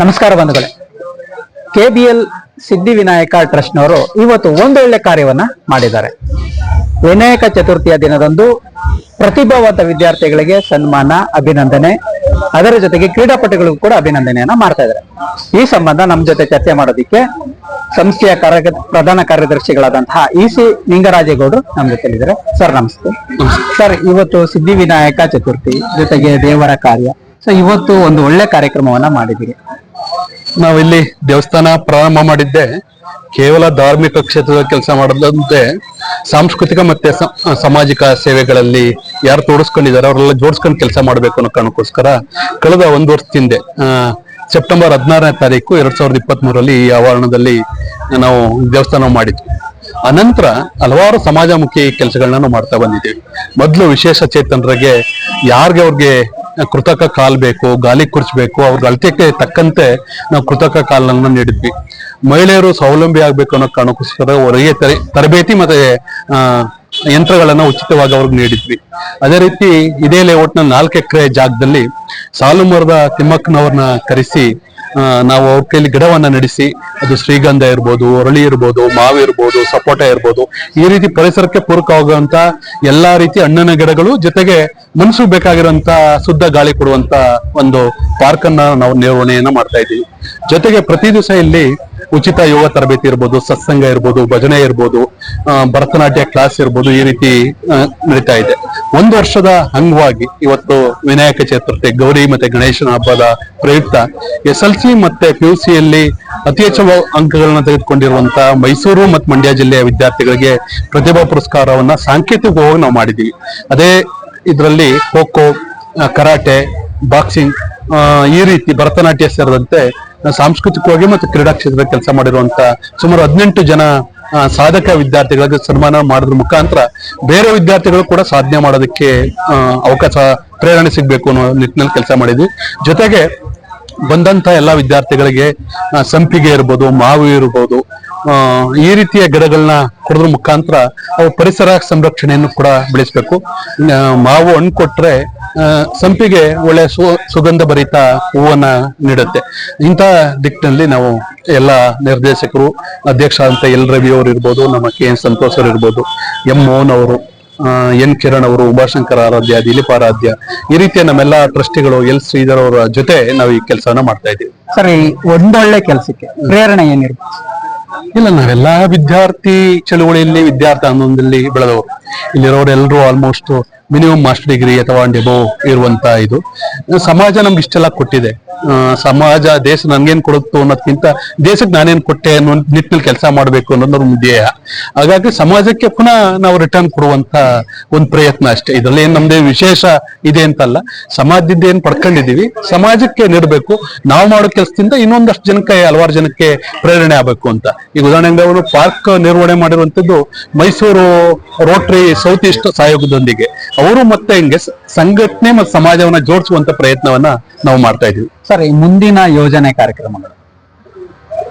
ನಮಸ್ಕಾರ ಬಂಧುಗಳೇ. KBL trust ಟ್ರಸ್ಟ್ನವರು ಇವತ್ತು ಒಂದೊಳ್ಳೆ ಕಾರ್ಯವನ್ನ ಮಾಡಿದ್ದಾರೆ. ವಿನಾಯಕ ಚತುರ್ಥಿಯ ದಿನದಂದು ಪ್ರತಿಭಾವಂತ ವಿದ್ಯಾರ್ಥಿಗಳಿಗೆ ಸನ್ಮಾನ ಅಭಿನಂದನೆ. ಅದರ ಜೊತೆಗೆ ಕ್ರೀಡಾಪಟುಗಳಿಗೂ ಕೂಡ ಅಭಿನಂದನೆಯನ್ನ ಮಾಡ್ತಾ ಇದ್ದಾರೆ. ಈ ಸಂಬಂಧ ನಮ್ಮ ಜೊತೆ ಚರ್ಚೆ ಮಾಡೋದಿಕ್ಕೆ ಸಂಸ್ಥೆಯ ಕಾರ್ಯ ಪ್ರಧಾನ ಕಾರ್ಯದರ್ಶಿಗಳಾದಂತಹ ಇ ಸಿ ನಿಂಗರಾಜೇಗೌಡರು ನಮ್ಮ ಜೊತೆ ಇದ್ದಾರೆ ಸರ್ ನಮಸ್ತೆ. ಸರ್ ಇವತ್ತು ಸಿದ್ಧಿವಿನಾಯಕ ಚತುರ್ಥಿ ಜೊತೆಗೆ ದೇವರ ಕಾರ್ಯ. ಸೊ ಇವತ್ತು ಒಂದು ಒಳ್ಳೆ ಕಾರ್ಯಕ್ರಮವನ್ನ ಮಾಡಿದ್ದೀರಿ. ನಾವಿಲ್ಲಿ ದೇವಸ್ಥಾನ ಪ್ರಾರಂಭ ಮಾಡಿದ್ದೆ. ಕೇವಲ ಧಾರ್ಮಿಕ ಕ್ಷೇತ್ರದ ಕೆಲಸ ಮಾಡದಂತೆ ಸಾಂಸ್ಕೃತಿಕ ಮತ್ತೆ ಸಾಮಾಜಿಕ ಸೇವೆಗಳಲ್ಲಿ ಯಾರು ತೋಡಿಸ್ಕೊಂಡಿದ್ದಾರೆ ಅವರೆಲ್ಲ ಜೋಡಿಸ್ಕೊಂಡು ಕೆಲಸ ಮಾಡಬೇಕು ಅನ್ನೋ ಕಾರಣಕ್ಕೋಸ್ಕರ ಕಳೆದ ಒಂದು ವರ್ಷದ ಹಿಂದೆ ಆ, ಸೆಪ್ಟೆಂಬರ್ ಹದಿನಾರನೇ ತಾರೀಕು ಎರಡ್ ಸಾವಿರದ ಇಪ್ಪತ್ತ್ ಮೂರರಲ್ಲಿ ಈ ಆವರಣದಲ್ಲಿ ನಾವು ದೇವಸ್ಥಾನ ಮಾಡಿದ್ವಿ. ಅನಂತರ ಹಲವಾರು ಸಮಾಜಮುಖಿ ಕೆಲಸಗಳನ್ನ ನಾವು ಮಾಡ್ತಾ ಬಂದಿದ್ದೀವಿ. ಮೊದಲು ವಿಶೇಷ ಚೇತನರಿಗೆ ಯಾರಿಗೆ ಅವ್ರಿಗೆ ಕೃತಕ ಕಾಲ್ ಬೇಕು, ಗಾಲಿ ಕುರ್ಚ್ಬೇಕು, ಅವ್ರ ಅಳತೆಗೆ ತಕ್ಕಂತೆ ನಾವು ಕೃತಕ ಕಾಲನ್ನ ನೀಡಿದ್ವಿ. ಮಹಿಳೆಯರು ಸ್ವಾವಲಂಬಿ ಆಗ್ಬೇಕು ಅನ್ನೋ ಕಾರಣಕ್ಕೋಸ್ಕರ ಹೊರಗೆ ತರೆ, ತರಬೇತಿ ಮತ್ತೆ ಯಂತ್ರಗಳನ್ನು ಉಚಿತವಾಗಿ ಅವ್ರಿಗೆ ನೀಡಿದ್ವಿ. ಅದೇ ರೀತಿ ಇದೇ ಲೇಔಟ್ನ ನಾಲ್ಕು ಎಕರೆ ಜಾಗದಲ್ಲಿ ಸಾಲು ಮರದ ತಿಮ್ಮಕ್ಕನವ್ರನ್ನ ಕರೆಸಿ ನಾವು ಅವ್ರ ಕೈಲಿ ಗಿಡವನ್ನ ನಡೆಸಿ, ಅದು ಶ್ರೀಗಂಧ ಇರ್ಬೋದು ಅರಳಿ ಇರ್ಬೋದು ಮಾವು ಇರ್ಬೋದು, ಸಪೋಟ ಇರ್ಬೋದು, ಈ ರೀತಿ ಪರಿಸರಕ್ಕೆ ಪೂರಕವಾಗುವಂತ ಎಲ್ಲಾ ರೀತಿ ಹಣ್ಣಿನ ಗಿಡಗಳು ಜೊತೆಗೆ ಮನಸ್ಸು ಬೇಕಾಗಿರುವಂತ ಶುದ್ಧ ಗಾಳಿ ಕೊಡುವಂತ ಒಂದು ಪಾರ್ಕ್ ಅನ್ನ ನಾವು ನಿರ್ವಹಣೆಯನ್ನ ಮಾಡ್ತಾ ಇದ್ದೀವಿ. ಜೊತೆಗೆ ಪ್ರತಿ ದಿವಸ ಇಲ್ಲಿ ಉಚಿತ ಯೋಗ ತರಬೇತಿ ಇರ್ಬೋದು, ಸತ್ಸಂಗ ಇರ್ಬೋದು, ಭಜನೆ ಇರ್ಬೋದು ಭರತನಾಟ್ಯ ಕ್ಲಾಸ್ ಇರ್ಬೋದು ಈ ರೀತಿ ನಡೀತಾ ಇದೆ. ಒಂದು ವರ್ಷದ ಅಂಗವಾಗಿ ಇವತ್ತು ವಿನಾಯಕ ಚತುರ್ಥಿ, ಗೌರಿ ಮತ್ತೆ ಗಣೇಶನ ಹಬ್ಬದ ಪ್ರಯುಕ್ತ ಎಸ್ ಎಲ್ ಸಿ ಮತ್ತೆ ಪಿ ಯು ಸಿಯಲ್ಲಿ ಅತಿ ಹೆಚ್ಚು ಅಂಕಗಳನ್ನ ತೆಗೆದುಕೊಂಡಿರುವಂತಹ ಮೈಸೂರು ಮತ್ತು ಮಂಡ್ಯ ಜಿಲ್ಲೆಯ ವಿದ್ಯಾರ್ಥಿಗಳಿಗೆ ಪ್ರತಿಭಾ ಪುರಸ್ಕಾರವನ್ನ ಸಾಂಕೇತಿಕವಾಗಿ ನಾವು ಮಾಡಿದ್ದೀವಿ. ಅದೇ ಇದರಲ್ಲಿ ಖೋ ಖೋ ಕರಾಟೆ, ಬಾಕ್ಸಿಂಗ್ ಈ ರೀತಿ ಭರತನಾಟ್ಯ ಸೇರಿದಂತೆ ಸಾಂಸ್ಕೃತಿಕವಾಗಿ ಮತ್ತು ಕ್ರೀಡಾ ಕ್ಷೇತ್ರದಲ್ಲಿ ಕೆಲಸ ಮಾಡಿರುವಂತ ಸುಮಾರು ಹದಿನೆಂಟು ಜನ ಸಾಧಕ ವಿದ್ಯಾರ್ಥಿಗಳಿಗೆ ಸನ್ಮಾನ ಮಾಡಿದ್ರ ಮುಖಾಂತರ ಬೇರೆ ವಿದ್ಯಾರ್ಥಿಗಳು ಕೂಡ ಸಾಧನೆ ಮಾಡೋದಕ್ಕೆ ಅವಕಾಶ, ಪ್ರೇರಣೆ ಸಿಗಬೇಕು ಅನ್ನೋ ನಿಟ್ಟಿನಲ್ಲಿ ಕೆಲಸ ಮಾಡಿದ್ವಿ. ಜೊತೆಗೆ ಬಂದಂತ ಎಲ್ಲಾ ವಿದ್ಯಾರ್ಥಿಗಳಿಗೆ ಸಂಪಿಗೆ ಇರ್ಬೋದು, ಮಾವು ಇರ್ಬೋದು ಈ ರೀತಿಯ ಗಿಡಗಳನ್ನ ಕೊಡೋದ್ರ ಮುಖಾಂತರ ಅವು ಪರಿಸರ ಸಂರಕ್ಷಣೆಯನ್ನು ಕೂಡ ಬೆಳೆಸಬೇಕು. ಮಾವು ಹಣ್ಣು ಕೊಟ್ರೆ ಸಂಪಿಗೆ ಒಳ್ಳೆ ಸು ಸುಗಂಧ ಭರಿತ ಹೂವನ್ನ ನೀಡುತ್ತೆ. ಇಂಥ ದಿಕ್ಕಿನಲ್ಲಿ ನಾವು ಎಲ್ಲ ನಿರ್ದೇಶಕರು ಅಧ್ಯಕ್ಷ ಅಂತ ಎಲ್ ರವಿ ಅವರು ಇರ್ಬೋದು ನಮ್ಮ ಕೆ ಎನ್ ಸಂತೋಷ್ ಅವರು ಇರ್ಬೋದು ಎಂ ಮೋಹನ್ ಅವರು ಎನ್ ಕಿರಣ್ ಅವರು ಉಮಾಶಂಕರ ಆರಾಧ್ಯ ದಿಲೀಪ್ ಆರಾಧ್ಯ ಈ ರೀತಿಯ ನಮ್ಮೆಲ್ಲ ಟ್ರಸ್ಟಿಗಳು ಎಲ್ ಶ್ರೀಧರ್ ಅವರ ಜೊತೆ ನಾವು ಈ ಕೆಲಸವನ್ನ ಮಾಡ್ತಾ ಇದ್ದೀವಿ. ಸರ್ ಈ ಒಂದೊಳ್ಳೆ ಕೆಲಸಕ್ಕೆ ಪ್ರೇರಣೆ ಏನಿರ್ಬೋದು ಇಲ್ಲ ನಾವೆಲ್ಲಾ ವಿದ್ಯಾರ್ಥಿ ಚಳುವಳಿಯಲ್ಲಿ ವಿದ್ಯಾರ್ಥಿ ಆಂದೋಲನದಲ್ಲಿ ಬೆಳೆದವರು. ಇಲ್ಲಿರೋರೆಲ್ಲರೂ ಆಲ್ಮೋಸ್ಟ್ ಮಿನಿಮಮ್ ಮಾಸ್ಟರ್ ಡಿಗ್ರಿ ಅಥವಾ ಡೆಬೋ ಇರುವಂತ ಇದು ಸಮಾಜ ನಮ್ಗೆ ಇಷ್ಟೆಲ್ಲ ಕೊಟ್ಟಿದೆ. ಸಮಾಜ, ದೇಶ ನನ್ಗೇನ್ ಕೊಡುತ್ತೋ ಅನ್ನೋದಕ್ಕಿಂತ ದೇಶಕ್ಕೆ ನಾನೇನ್ ಕೊಟ್ಟೆ ಅನ್ನೋ ನಿಟ್ಟಿನಲ್ಲಿ ಕೆಲಸ ಮಾಡಬೇಕು ಅನ್ನೋದು ನಮ್ಮ ಧ್ಯೇಯ. ಹಾಗಾಗಿ ಸಮಾಜಕ್ಕೆ ಪುನಃ ನಾವು ರಿಟರ್ನ್ ಕೊಡುವಂತ ಒಂದು ಪ್ರಯತ್ನ ಅಷ್ಟೇ. ಇದರಲ್ಲಿ ಏನ್ ನಮ್ದೇ ವಿಶೇಷ ಇದೆ ಅಂತಲ್ಲ, ಸಮಾಜದಿಂದ ಏನ್ ಪಡ್ಕೊಂಡಿದೀವಿ ಸಮಾಜಕ್ಕೆ ನೀಡಬೇಕು, ನಾವು ಮಾಡೋ ಕೆಲಸದಿಂದ ಇನ್ನೊಂದಷ್ಟು ಜನಕ್ಕೆ, ಹಲವಾರು ಜನಕ್ಕೆ ಪ್ರೇರಣೆ ಆಗಬೇಕು ಅಂತ. ಈಗ ಉದಾಹರಣೆಗೆ ಅವರು ಪಾರ್ಕ್ ನಿರ್ವಹಣೆ ಮಾಡಿರುವಂತದ್ದು ಮೈಸೂರು ರೋಟರಿ ಸೌತ್ ಈಸ್ಟ್ ಸಹಯೋಗದೊಂದಿಗೆ. ಅವರು ಮತ್ತೆ ಹಿಂಗೆ ಸಂಘಟನೆ ಮತ್ತು ಸಮಾಜವನ್ನ ಜೋಡಿಸುವಂತ ಪ್ರಯತ್ನವನ್ನ ನಾವು ಮಾಡ್ತಾ ಇದೀವಿ ಸರ್, ಈ ಮುಂದಿನ ಯೋಜನೆ ಕಾರ್ಯಕ್ರಮಗಳು.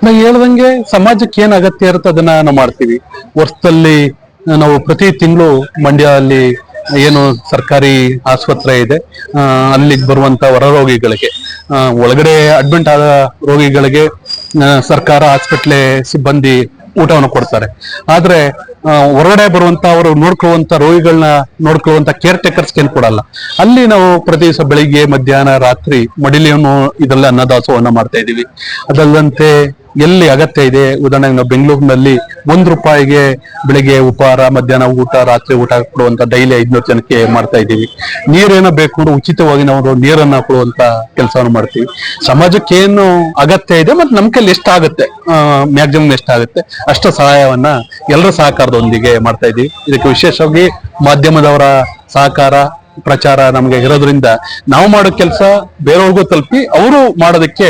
ನಾ ಹೇಳ್ದಂಗೆ ಸಮಾಜಕ್ಕೆ ಏನ್ ಅಗತ್ಯ ಇರುತ್ತೆ ಅದನ್ನ ನಾವು ಮಾಡ್ತೀವಿ. ವರ್ಷದಲ್ಲಿ ನಾವು ಪ್ರತಿ ತಿಂಗಳು ಮಂಡ್ಯದಲ್ಲಿ ಏನು ಸರ್ಕಾರಿ ಆಸ್ಪತ್ರೆ ಇದೆ ಅಲ್ಲಿಗೆ ಬರುವಂತ ಹೊರ ರೋಗಿಗಳಿಗೆ ಒಳಗಡೆ ಅಡ್ಮಿಟ್ ಆದ ರೋಗಿಗಳಿಗೆ ಸರ್ಕಾರ ಹಾಸ್ಪಿಟ್ಲೆ ಸಿಬ್ಬಂದಿ ಊಟವನ್ನು ಕೊಡ್ತಾರೆ. ಆದ್ರೆ ಹೊರಗಡೆ ಬರುವಂತ ಅವರು ನೋಡ್ಕೊಳ್ಳುವಂತ ರೋಗಿಗಳನ್ನ ನೋಡ್ಕೊಳ್ಳುವಂತ ಕೇರ್ ಟೇಕರ್ಸ್ ಏನ್ ಕೊಡಲ್ಲ. ಅಲ್ಲಿ ನಾವು ಪ್ರತಿ ದಿವಸ ಬೆಳಿಗ್ಗೆ, ಮಧ್ಯಾಹ್ನ, ರಾತ್ರಿ ಮಡಿಲಿಯನ್ನು ಇದೆಲ್ಲ ಅನ್ನದಾಸೋಹವನ್ನ ಮಾಡ್ತಾ ಇದೀವಿ ಅದಲ್ಲದಂತೆ ಎಲ್ಲಿ ಅಗತ್ಯ ಇದೆ? ಉದಾಹರಣೆಗೆ ನಾವು ಬೆಂಗಳೂರಿನಲ್ಲಿ ಒಂದ್ ರೂಪಾಯಿಗೆ ಬೆಳಿಗ್ಗೆ ಉಪಹಾರ, ಮಧ್ಯಾಹ್ನ ಊಟ, ರಾತ್ರಿ ಊಟ ಕೊಡುವಂತ ಡೈಲಿ ಐದ್ನೂರು ಜನಕ್ಕೆ ಮಾಡ್ತಾ ಇದ್ದೀವಿ. ನೀರೇನೋ ಬೇಕು ಉಚಿತವಾಗಿ ನಾವು ನೀರನ್ನ ಕೊಡುವಂತ ಕೆಲಸವನ್ನು ಮಾಡ್ತೀವಿ. ಸಮಾಜಕ್ಕೆ ಏನು ಅಗತ್ಯ ಇದೆ ಮತ್ತೆ ನಮ್ ಕೈಲಿ ಎಷ್ಟಾಗುತ್ತೆ? ಮ್ಯಾಕ್ಸಿಮಮ್ ಎಷ್ಟಾಗುತ್ತೆ? ಅಷ್ಟ ಸಹಾಯವನ್ನ ಎಲ್ಲರ ಸಹಕಾರದೊಂದಿಗೆ ಮಾಡ್ತಾ ಇದ್ದೀವಿ. ಇದಕ್ಕೆ ವಿಶೇಷವಾಗಿ ಮಾಧ್ಯಮದವರ ಸಹಕಾರ, ಪ್ರಚಾರ ನಮ್ಗೆ ಇರೋದ್ರಿಂದ ನಾವು ಮಾಡೋ ಕೆಲಸ ಬೇರೆಯವ್ರಿಗೂ ತಲುಪಿ ಅವರು ಮಾಡೋದಕ್ಕೆ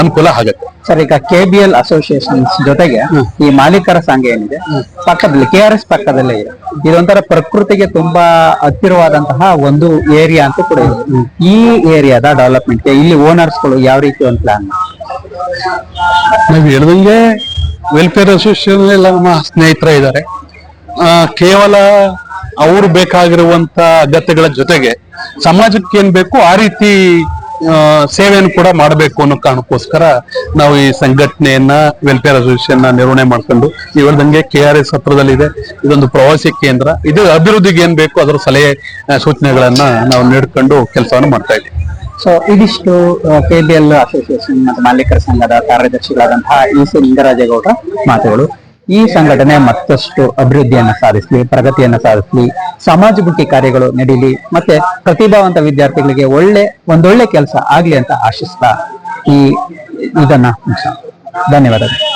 ಅನುಕೂಲ ಆಗತ್ತೆ. ಸರ್ ಈಗ ಕೆ ಬಿ ಎಲ್ ಅಸೋಸಿಯೇಷನ್ಸ್ ಜೊತೆಗೆ ಈ ಮಾಲೀಕರ ಸಂಘ ಏನಿದೆ ಪಕ್ಕದಲ್ಲಿ ಕೆ ಆರ್ ಎಸ್ ಪಕ್ಕದಲ್ಲೇ ಇದೆ. ಇದೊಂಥರ ಪ್ರಕೃತಿಗೆ ತುಂಬಾ ಹತ್ತಿರವಾದಂತಹ ಒಂದು ಏರಿಯಾ ಅಂತ ಕೂಡ ಇದೆ. ಈ ಏರಿಯಾದ ಡೆವಲಪ್ಮೆಂಟ್ಗೆ ಇಲ್ಲಿ ಓನರ್ಸ್ಗಳು ಯಾವ ರೀತಿ ಒಂದು ಪ್ಲಾನ್ ನಾವು ಹೇಳ್ದಂಗೆ ವೆಲ್ಫೇರ್ ಅಸೋಸಿಯೇಷನ್ ಎಲ್ಲ ನಮ್ಮ ಸ್ನೇಹಿತರ ಇದ್ದಾರೆ. ಕೇವಲ ಅವ್ರು ಬೇಕಾಗಿರುವಂತ ಅಗತ್ಯಗಳ ಜೊತೆಗೆ ಸಮಾಜಕ್ಕೆ ಏನ್ ಬೇಕು ಆ ರೀತಿ ಸೇವೆಯನ್ನು ಕೂಡ ಮಾಡಬೇಕು ಅನ್ನೋ ಕಾರಣಕ್ಕೋಸ್ಕರ ನಾವು ಈ ಸಂಘಟನೆಯನ್ನ ವೆಲ್ಫೇರ್ ಅಸೋಸಿಯೇಷನ್ ನಿರ್ವಹಣೆ ಮಾಡ್ಕೊಂಡು ಇವರ್ದಂಗೆ ಕೆ ಆರ್ ಎಸ್ ಹತ್ರದಲ್ಲಿದೆ. ಇದೊಂದು ಪ್ರವಾಸಿ ಕೇಂದ್ರ. ಇದು ಅಭಿವೃದ್ಧಿಗೆ ಏನ್ ಬೇಕು ಅದರ ಸಲಹೆ ಸೂಚನೆಗಳನ್ನ ನಾವು ನೀಡ್ಕೊಂಡು ಕೆಲಸವನ್ನು ಮಾಡ್ತಾ ಇದ್ದೀವಿ. ಸೊ ಇದಿಷ್ಟು ಕೆ ಬಿ ಎಲ್ ಅಸೋಸಿಯೇಷನ್ ಮತ್ತು ಮಾಲೀಕರ ಸಂಘದ ಕಾರ್ಯದರ್ಶಿಗಳಾದಂತಹ ಇ ಸಿ ಲಿಂಗರಾಜೇಗೌಡ ಮಾತುಗಳು. ಈ ಸಂಘಟನೆ ಮತ್ತಷ್ಟು ಅಭಿವೃದ್ಧಿಯನ್ನ ಸಾಧಿಸ್ಲಿ, ಪ್ರಗತಿಯನ್ನ ಸಾಧಿಸಲಿ ಸಮಾಜಮುಖಿ ಕಾರ್ಯಗಳು ನಡೀಲಿ, ಮತ್ತೆ ಪ್ರತಿಭಾವಂತ ವಿದ್ಯಾರ್ಥಿಗಳಿಗೆ ಒಳ್ಳೆ, ಒಂದೊಳ್ಳೆ ಕೆಲಸ ಆಗ್ಲಿ ಅಂತ ಆಶಿಸ್ತಾ ಈ ಇದನ್ನ ಧನ್ಯವಾದಗಳು.